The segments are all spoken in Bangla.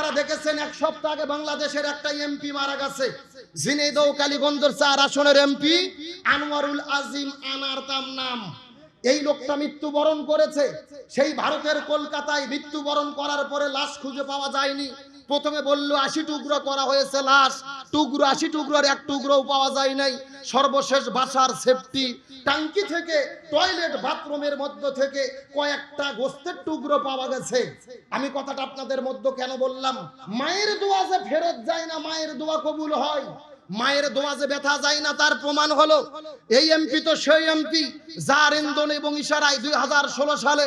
আপনারা দেখেছেন, এক সপ্তাহ আগে বাংলাদেশের একটা এমপি মারা গেছে। চার আসনের এমপি, আনোয়ারুল আজিম আনার তার নাম। এই লোকটা মৃত্যুবরণ করেছে। সেই ভারতের কলকাতায় মৃত্যুবরণ করার পরে লাশ খুঁজে পাওয়া যায়নি। প্রথমে বলল, আশি টুকরো করা হয়েছে লাশ। টুকরো, আশি টুকরোর এক টুকরোও পাওয়া যায় নাই। সর্বশেষ বাসার সেফটি টাঙ্কি থেকে টয়লেট বাথরুমের মধ্য থেকে কয়েকটা গোস্তের টুকরো পাওয়া গেছে। আমি কথাটা আপনাদের মধ্যে কেন বললাম? মায়ের দোয়া যে ফেরত যায় না, মায়ের দোয়া কবুল হয়। মায়ের দোয়া যে ব্যথা যায় না, তার প্রমাণ হলো, এই এমপি তো সেই এমপি যার ইন্ধন এবং ইশারায় দুই হাজার ষোলো সালে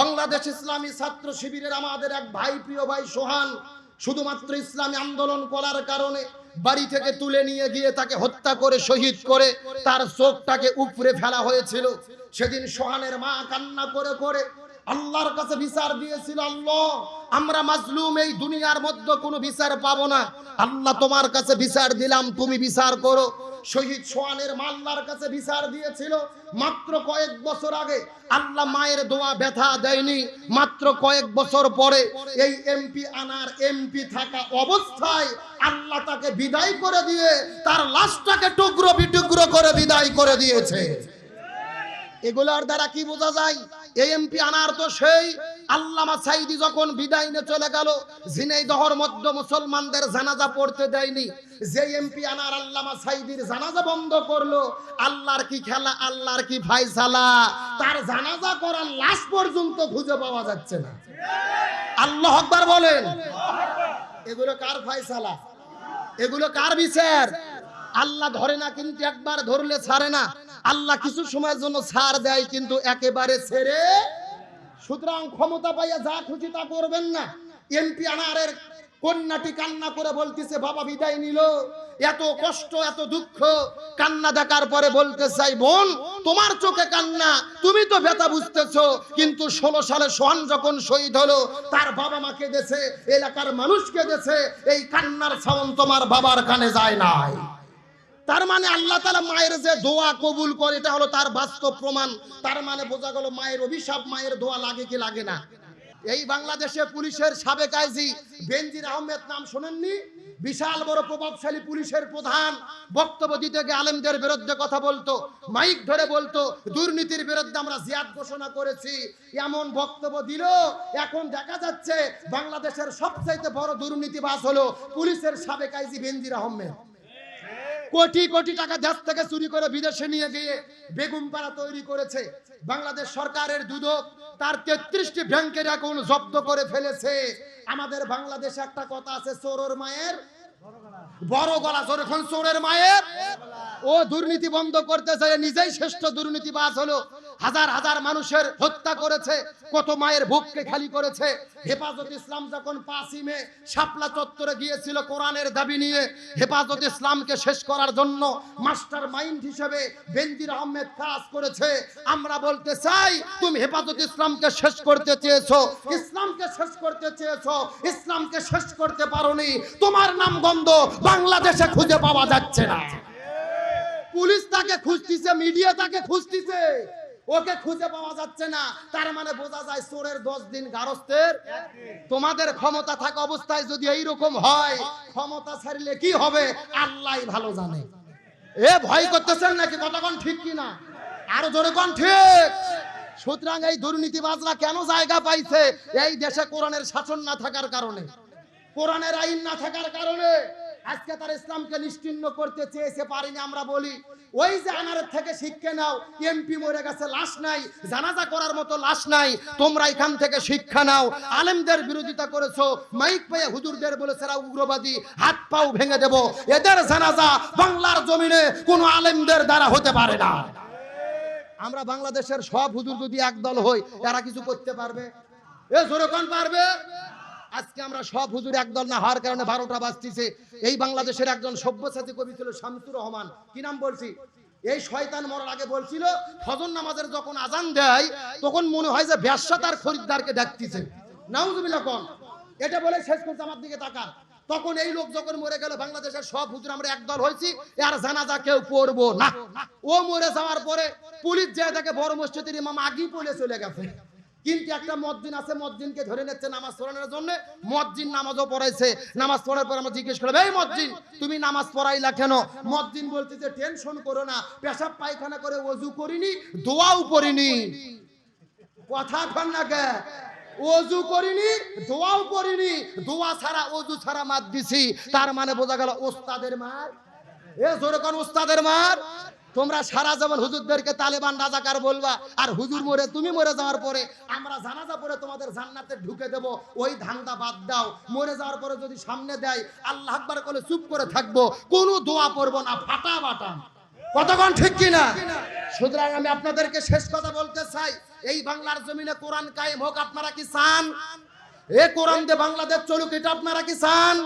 বাংলাদেশ ইসলামী ছাত্র শিবিরের আমাদের এক ভাই, প্রিয় ভাই সোহান শুধুমাত্র ইসলামী আন্দোলন করার কারণে বাড়ি থেকে তুলে নিয়ে গিয়ে তাকে হত্যা করে, শহীদ করে, তার চোখটাকে উপরে ফেলা হয়েছিল। সেদিন সোহানের মা কান্না করে করে আল্লাহর কাছে বিচার দিয়েছিল, আল্লাহ, আমরা মাজলুম, এই দুনিয়ার মধ্যে কোনো বিচার পাবো না। আল্লাহ তোমার কাছে বিচার দিলাম, তুমি বিচার করো। শহীদ সোয়ানের মাল্লার কাছে বিচার দিয়েছিল। মাত্র কয়েক বছর আগে আল্লাহ মায়ের দোয়া ব্যথা দেয়নি। মাত্র কয়েক বছর পরে এই এমপি আনার এমপি থাকা অবস্থায় আল্লাহ তাকে বিদায় করে দিয়ে তার লাশটাকে টুকরো বিটুকরো করে বিদায় করে দিয়েছে। এগুলোর দ্বারা কি বোঝা যায়? এই আনার তো সেই আল্লামা সাইদি যখন বিদায় নিয়ে চলে গেল ঝিনাইদহর মধ্য মুসলমানদের জানাজা পড়তে দেয়নি, যে এমপি আনার আল্লামা সাইদির জানাজা বন্ধ করল, আল্লাহর কি খেলা, আল্লাহর কি ফাইসালা তার জানাজা করার লাশ পর্যন্ত খুঁজে পাওয়া যাচ্ছে না। আল্লাহ আকবার বলেন। এগুলো কার ফাইসালা এগুলো কার বিচার? আল্লাহ ধরে না, কিন্তু একবার ধরলে ছাড়ে না। আল্লাহ কিছু সময়ের জন্য ছাড় দেয়, কিন্তু একেবারে ছেড়ে। সুতরাং ক্ষমতা পাইয়া যা খুশি তা করবেন না। এমপি আনারের কন্যাটি কান্না করে বলতেছে, বাবা, বিদায় নিল। এত কষ্ট, এত দুঃখ। কান্না দেখার পরে বলতে চাই, বোন, তোমার চোখে কান্না। তুমি তো ব্যথা বুঝতেছ, কিন্তু ষোলো সালে সোহান যখন শহীদ হলো, তার বাবা মা কেঁদেছে, এলাকার মানুষ কেঁদেছে, এই কান্নার সাউন্ড তোমার বাবার কানে যায় নাই। তার মানে আল্লাহ তালা মায়ের যে দোয়া কবুল করে, এটা হলো তার বাস্তব প্রমাণ। তার মানে বোঝা গেল মায়ের অভিশাপ, মায়ের দোয়া লাগে কি লাগে না। এই বাংলাদেশে পুলিশের সাবেক আইজি বেনজির আহমেদ নাম শোনেননি? বিশাল বড় প্রভাবশালী পুলিশের প্রধান। বক্তব্য দিতে গিয়ে আলেমদের বিরুদ্ধে কথা বলতো, মাইক ধরে বলতো, দুর্নীতির বিরুদ্ধে আমরা জিয়াদ ঘোষণা করেছি। এমন বক্তব্য দিল, এখন দেখা যাচ্ছে বাংলাদেশের সবচাইতে বড় দুর্নীতিবাস হলো পুলিশের সাবেক আইজি বেনজির আহমেদ। কোটি কোটি টাকা দেশ থেকে চুরি করে বিদেশে নিয়ে গিয়ে বেগুন পাড়া তৈরি করেছে। বাংলাদেশ সরকারের দুদক তার তেত্রিশটি ব্যাংকের অ্যাকাউন্ট জব্দ করে ফেলেছে। আমাদের বাংলাদেশে একটা কথা আছে, চোরর মায়ের বড় গলা, চোর এখন চোরের মায়ের ও দুর্নীতি বন্ধ করতে চায় নিজেই শ্রেষ্ঠ দুর্নীতিবাজ হলো। হাজার হাজার মানুষের হত্যা করেছে, কত মায়ের বুককে খালি করেছে। হেফাজত ইসলাম যখন পাসিমে শাপলা চত্বরে গিয়েছিল কোরআনের দাবি নিয়ে, হেফাজত ইসলামকে শেষ করার জন্য মাস্টার মাইন্ড হিসেবে বেনজির আহমেদ কাজ করেছে। আমরা বলতে চাই, তুমি হেফাজত ইসলামকে শেষ করতে চেয়েছো। ইসলামকে শেষ করতে চেয়েছো, ইসলামকে শেষ করতে পারোনি। তোমার নাম গন্ধ বাংলাদেশে খুঁজে পাওয়া যাচ্ছে না। পুলিশ তাকে খুঁজতিছে মিডিয়া তাকে খুঁজতিছে। ওকে খুঁজে পাওয়া যাচ্ছে না। তার মানে বোঝা যায় চোরের দশ দিন গারস্থের। তোমাদের ক্ষমতা থাকা অবস্থায় যদি এইরকম হয়, ক্ষমতা ছাড়লে কি হবে? আল্লাহ ভালো জানে। এ ভয় করতেছেন নাকি? কতক্ষণ ঠিক কিনা? আরও জোরে কোন ঠিক। সুতরাং এই দুর্নীতিবাজরা কেন জায়গা পাইছে? এই দেশে কোরআনের শাসন না থাকার কারণে। কোরআনের আইন না থাকার কারণে। আজকে তার ইসলামকে নিশ্চিন্ন করতে চেয়েছে, পারিনি, আমরা বলি। ওই যে আনারের থেকে শিক্ষা নাও এমপি মরে গেছে, লাশ নাই, জানাজা করার মতো লাশ নাই, তোমরা এখান থেকে শিক্ষা নাও। আলেমদের বিরোধিতা করেছ, মাইক পেয়ে হুজুরদের বলেছে উগ্রবাদী, হাত পাও ভেঙে দেব। এদের জানাজা বাংলার জমিনে কোনো আলেমদের দ্বারা হতে পারে না। আমরা বাংলাদেশের সব হুজুর যদি একদল হই, এরা কিছু করতে পারবে? এ জোরে পারবে? আজকে আমরা সব হুজুর একদল না হওয়ার কারণে বারোটা বাজতিছে। এই বাংলাদেশের একজন সব্যসাচী কবি ছিল শামসুর রহমান। কি নাম বলছি? এই শয়তান মরার আগে বলছিল, ফজর নামাজের যখন আজান দেয়, তখন মনে হয় যে ব্যবসা তার খরিদ্দারকে ডাকতেছে। নাউজুবিল্লাহ কোন? এটা বলে শেষ করতে আমার দিকে তাকান। তখন এই লোক যখন মরে গেল, বাংলাদেশের সব হুজুর আমরা একদল হয়েছি, আর জানাজা কেউ পড়ব না। ও মরে যাওয়ার পরে পুলিশ যে তাকে বড় মসজিদের ইমাম আগেই পড়ে চলে গেছে। কিন্তু একটা মসজিদ আছে, মসজিদকে ধরে নিচ্ছে নামাজ পড়ানোর জন্য। মসজিদ নামাজও পড়াইছে। নামাজ পড়ার পর আমরা জিজ্ঞেস করলাম, এই মসজিদ, তুমি নামাজ পড়াইলা কেন? মসজিদ বলছে যে, টেনশন করো না, পেশাব পায়খানা করে ওযু করিনি, দোয়াও করিনি। কথা কন না কে? ওযু করিনি, দোয়াও করিনি। দোয়া ছাড়া ওযু ছাড়া মার দিছি। তার মানে বোঝা গেল ওস্তাদের মার। এ জোরে কোন, ওস্তাদের মার। তোমরা সারা যেমন হুজুরদেরকে তালেবান রাজাকার বলবা, আর হুজুর মরে, তুমি মরে যাওয়ার পরে আমরা জানাজা পরে তোমাদের জান্নাতে ঢুকে দেব, ওই ধান্দা বাদ দাও। মরে যাওয়ার পরে যদি সামনে দেয়, আল্লাহ আকবার করে চুপ করে থাকব, কোনো দোয়া পড়ব না, ফাটা বাটা। কতক্ষণ ঠিক কিনা? সুতরাং আমি আপনাদেরকে শেষ কথা বলতে চাই, এই বাংলার জমিনে কোরআন কায়েম হোক, আপনারা কি চান? এ কোরআন দিয়ে বাংলাদেশ চলুক, এটা আপনারা কি চান?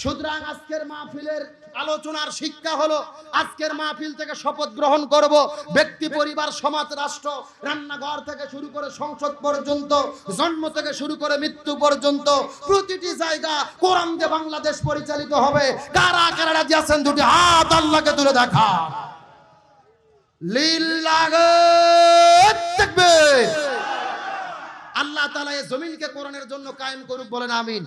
সুতরাং আজকের মাহফিলের আলোচনার শিক্ষা হলো, আজকের মাহফিল থেকে শপথ গ্রহণ করব। ব্যক্তি, পরিবার, সমাজ, রাষ্ট্র, রান্নাঘর থেকে শুরু করে সংসদ পর্যন্ত, জন্ম থেকে শুরু করে মৃত্যু পর্যন্ত, প্রতিটি জায়গা কোরআন দিয়ে বাংলাদেশ পরিচালিত হবে। কারা কারা রাজি আছেন? দুটি হাত আল্লাহকে তুলে দেখা। লিল্লাহে তাকবীর। আল্লাহ তাআলা এই জমিনকে কোরআনের জন্য কায়েম করুক বলেন, আমিন।